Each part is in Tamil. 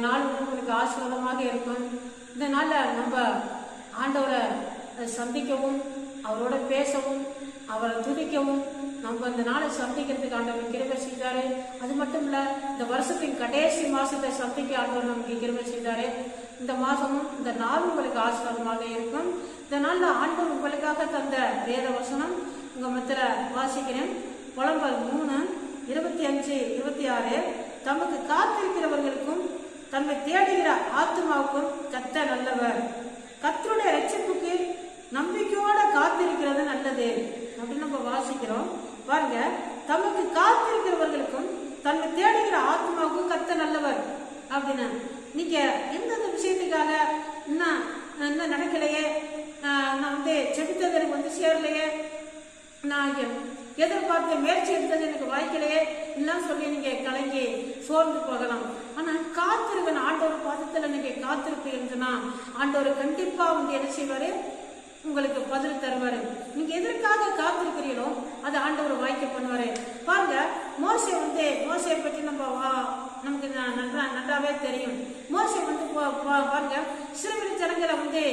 இந்த நாள் வந்து உங்களுக்கு ஆசீர்வாதமாக இருக்கும். இந்த நாளில் நம்ம ஆண்டவரை சந்திக்கவும் அவரோட பேசவும் அவரை துதிக்கவும் நம்ம இந்த நாளை சந்திக்கிறதுக்கு ஆண்டவர் கிருபை செய்தாரு. அது மட்டும் இல்லை இந்த வருஷத்தின் கடைசி மாசத்தை சந்திக்க ஆண்டவர் நமக்கு கிருபை செய்தாரு. இந்த மாசமும் இந்த நாள் உங்களுக்கு ஆசீர்வாதமாக இருக்கும். இந்த நாளில் ஆண்டவர் உங்களுக்காக தந்த வேத வசனம் உங்கள் மத்தில வாசிக்கிறேன். புலம்பல் மூணு இருபத்தி அஞ்சு இருபத்தி ஆறு. தமக்கு காத்திருக்கிறவர்களுக்கும் தம்மை தேடுகிற ஆத்மாவுக்கும் கத்த நல்லவர். கத்தருடைய ரட்சிப்புக்கு நம்பிக்கையோட காத்திருக்கிறது நல்லது அப்படின்னு நம்ம வாசிக்கிறோம். பாருங்க தமக்கு காத்திருக்கிறவர்களுக்கும் தன்னை தேடுகிற ஆத்மாவுக்கும் கத்த நல்லவர் அப்படின்னு. நீங்க எந்தெந்த விஷயத்துக்காக இன்னும் இன்னும் நடக்கலையே? நான் வந்து செபித்தது எனக்கு வந்து சேரலையே? நான் எதிர்பார்த்த முயற்சி எடுத்தது எனக்கு வாய்க்கலையே? எல்லாம் சொல்லி நீங்க கலங்கி சோர்ந்து போகலாம். ஆனா காத்திருக்கணும் ஆண்டவர் பாதத்துல நீங்க காத்திருப்பீங்கன்னா ஆண்டவர் கண்டிப்பா வந்து என்ன செய்வாரு? உங்களுக்கு பதில் தருவாரு. நீங்க எதற்காக காத்திருக்கிறீங்களோ அது ஆண்டவர் வாய்க்க பண்ணுவாரு. பாருங்க மோசை வந்து மோசையை பற்றி நம்ம வா- நமக்கு நன்றா நன்றாவே தெரியும். மோசை வந்து பா- பா- பாருங்க சிறுவரி ஜனங்களை வந்து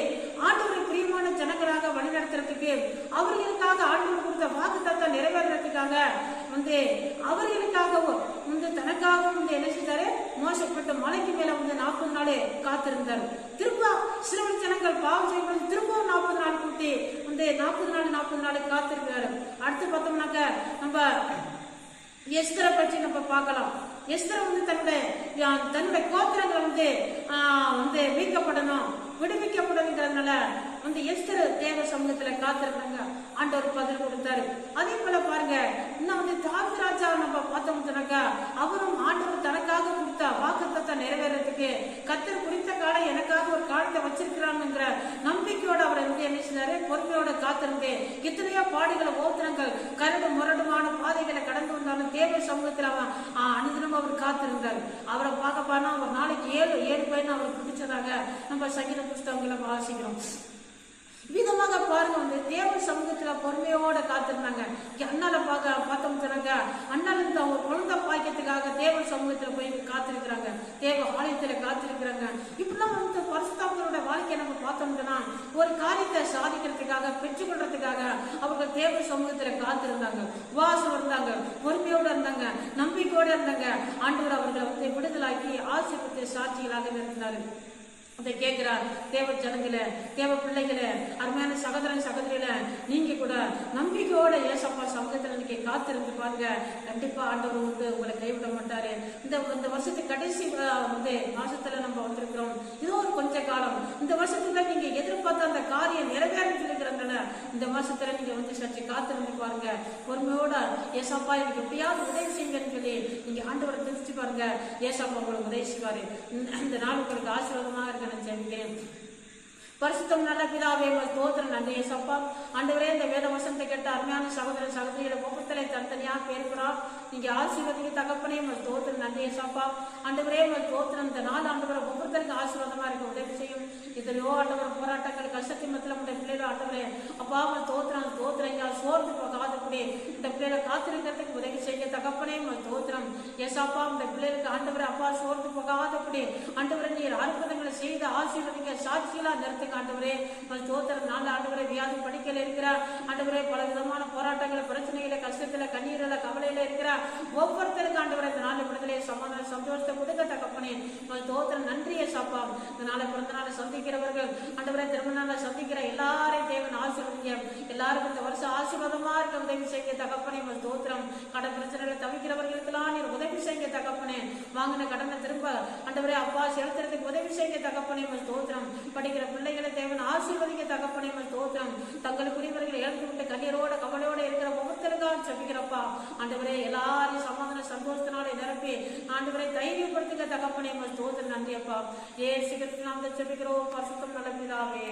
ஆண்டவரை பிரியமான ஜனங்களாக வழிநடத்துறதுக்கு அவர்களுக்காக ஆண்டவர் கொடுத்த வாக்கு நிறைவேறதுக்காக வந்து அவர்களுக்காக வந்து தனக்காகவும் வந்து என்ன செய்தாரு? மோசப்பட்ட மலைக்கு மேல வந்து நாற்பது நாளே காத்திருந்தார். திரும்ப சிறுவரி ஜனங்கள் பாவம் செய்யும்போது திரும்பவும் நாற்பது நாள் கூட்டி வந்து நாற்பது நாள் நாற்பது நாள் காத்திருக்கிறாரு. அடுத்து பார்த்தோம்னாக்க நம்ம எஸ்தரை பற்றி நம்ம பார்க்கலாம். எஸ்தரை வந்து தன்னுடைய தன்னுடைய கோத்திரங்களை வந்து வந்து மீட்கப்படணும் விடுவிக்கப்படணுங்கிறதுனால வந்து எஸ்தர் தேவ சமூகத்துல காத்திருந்தாங்க ஆண்டவர் பதில் கொடுத்தாரு. அதே போல பாருங்க தாவீது ராஜா நம்ம பார்த்தோம்னாக்கா அவரும் ஆண்டவர் தனக்காக கொடுத்த வாக்குத்தத்தை நிறைவேறதுக்கு கத்தர் குறித்த காலம் எனக்காக ஒரு காலத்தை வச்சிருக்கிறாங்கிற நம்பிக்கையோட அவர் வந்து என்ன செய்தாரு பொறுமையோட காத்திருந்து எத்தனையோ பாடுகளை ஓத்திரங்கள் கரடு முரடுமான பாதைகளை கடந்து வந்தாலும் தேவ சமூகத்தில் அவன் அனுதினம் அவர் காத்திருந்தார். அவரை பார்க்க போனா அவர் நாளைக்கு ஏழு ஏழு பையன் அவருக்கு பிடிச்சதாக நம்ம சங்கீத புஸ்தகங்களை வாசிக்கிறோம் பாருங்க வந்து தேவ சமூகத்துல பொறுமையோட காத்திருந்தாங்க. அண்ணால பார்க்க பார்த்தோம் சொன்னாங்க அண்ணால இந்த ஒரு குழந்தை பாக்கியத்துக்காக தேவ சமூகத்துல போய் காத்திருக்கிறாங்க. தேவ ஆலயத்துல காத்திருக்கிறாங்க. இப்படிலாம் வந்து பரிசுத்தாமங்களோட வாழ்க்கையை நம்ம பார்த்தோம்னா ஒரு காரியத்தை சாதிக்கிறதுக்காக பெற்றுக்கொள்றதுக்காக அவர்கள் தேவ சமூகத்துல காத்திருந்தாங்க. உபவாசம் இருந்தாங்க பொறுமையோட இருந்தாங்க நம்பிக்கையோட இருந்தாங்க. ஆண்டவர் அவர்களை வந்து விடுதலாக்கி ஆசீர்வத்தை சாட்சிகளாக இருந்தாரு அதை கேட்கிறார். தேவ ஜனங்கள தேவ பிள்ளைகளே அருமையான சகோதரன் சகோதரியில நீங்க கூட நம்பிக்கையோட ஏசப்பா சமூகத்துல நீங்க காத்திருந்து பாருங்க. கண்டிப்பா ஆண்டவர் வந்து உங்களை கைவிட மாட்டாரு. இந்த இந்த வருஷத்துக்கு கடைசி வந்து மாசத்துல நம்ம வந்திருக்கிறோம். இது ஒரு கொஞ்ச காலம். இந்த வருஷத்துல நீங்க எதிர்பார்த்த அந்த காரியம் நிறைவேறது இந்த மாசத்துல நீங்க வந்து சற்று காத்திருந்து பாருங்க. பொறுமையோட ஏசப்பா எனக்கு எப்படியாவது உதவி செய்யுங்கன்னு சொல்லி நீங்க ஆண்டவரை தெரிஞ்சு பாருங்க. ஏசப்பா உங்களுக்கு உதவி செய்வாரு. இந்த- நாள் உங்களுக்கு ஆசீர்வாதமாக இருக்க நான் ஜெபிக்கிறேன் பரிசுத்தம் நல்ல பிதாவே உங்கள் ஸ்தோத்திரம். நன்றி ஏசப்பா. ஆண்டவரே இந்த வேத வசனத்தை கேட்ட அருமையான சகோதர சகோதரியோட முகத்திலே தனித்தனியா பேருக்கிறா நீங்க ஆசீர்வதிக்கு தகப்பனே உங்கள் ஸ்தோத்திரம். நன்றி ஏசப்பா. ஆண்டவரே உங்கள் ஸ்தோத்திரம். இந்த நாள் ஆண்டவரை ஒவ்வொருத்தருக்கு ஆசீர்வாதமா இருக்க உதவி செய்யும். எத்தனையோ ஆண்டவர் போராட்டங்கள் கஷ்டத்தின் மத்தியில் உடைய பிள்ளைகள் ஆண்டவரே அப்பாவை தோத்திரம் தோத்திரங்க சோர்ந்து போகாதபடி இந்த பிள்ளைகளை காத்திருக்கிறதுக்கு உதவி செய்ய தகப்பனே உங்கள் தோத்திரம் அப்பா இந்த பிள்ளைகளுக்கு ஆண்டவர் அப்பா சோர்ந்து போகாதபடி ஆண்டவரை நீர் அற்புதங்களை செய்த ஆசீர்வதிங்க சாட்சியலா நிறுத்துங்க ஆண்டவரே. உங்கள் தோத்திரம் நாலு ஆண்டவரை வியாதி படிக்கல இருக்கிறார் ஆண்டவரே பல விதமான போராட்டங்களை பிரச்சனைகளை கஷ்டத்துல கண்ணீரில் கவலையில இருக்கிறார் ஒவ்வொருத்தருக்கு ஆண்டவரை இந்த நாள் விடுதலை சமாதான சந்தோஷத்தை கொடுக்க தகப்பனே தோத்திரம் நன்றியை சாப்பா. இந்த நாளை பிறந்த நாளை சந்திக்கிறவர்கள் ஆண்டவரை திருமண நாளை சந்திக்கிற எல்லாரையும் தேவன் ஆசீர்வதிங்க. எல்லாருக்கும் இந்த வருஷம் ஆசீர்வாதமா இருக்க உதவி செய்ய தகப்பனே உங்கள் தோத்திரம். கடன் பிரச்சனைகளை தவிக்கிறவர்களுக்கெல்லாம் நீர் உதவி செய்ய தகப்பனே. வாங்கின கடனை திரும்ப ஆண்டவரே அப்பா செலுத்துறதுக்கு உதவி செய்ய தகப்பனே உங்கள் தோத்திரம். படிக்கிற பிள்ளைகளை தேவன் ஆசீர்வதிக்க தகப்பனே உங்கள் தோத்திரம். தங்களுக்குரியவர்களை இழந்து விட்டு கண்ணீரோட கவலையோட இருக்கிற ஒவ்வொருத்தருக்காக செபிக்கிறப்பா ஆண்டவரே எல்லாரும் சந்தோஷத்தினாலே நிரப்பி ஆண்டவரை தைரியப்படுத்துங்க தகப்பனே உங்கள் தோத்திரம் நன்றி அப்பா ஏ சீக்கிரத்தில் நாம் செபிக்கிறோம். பரிசுத்தம் நடப்பிதாவே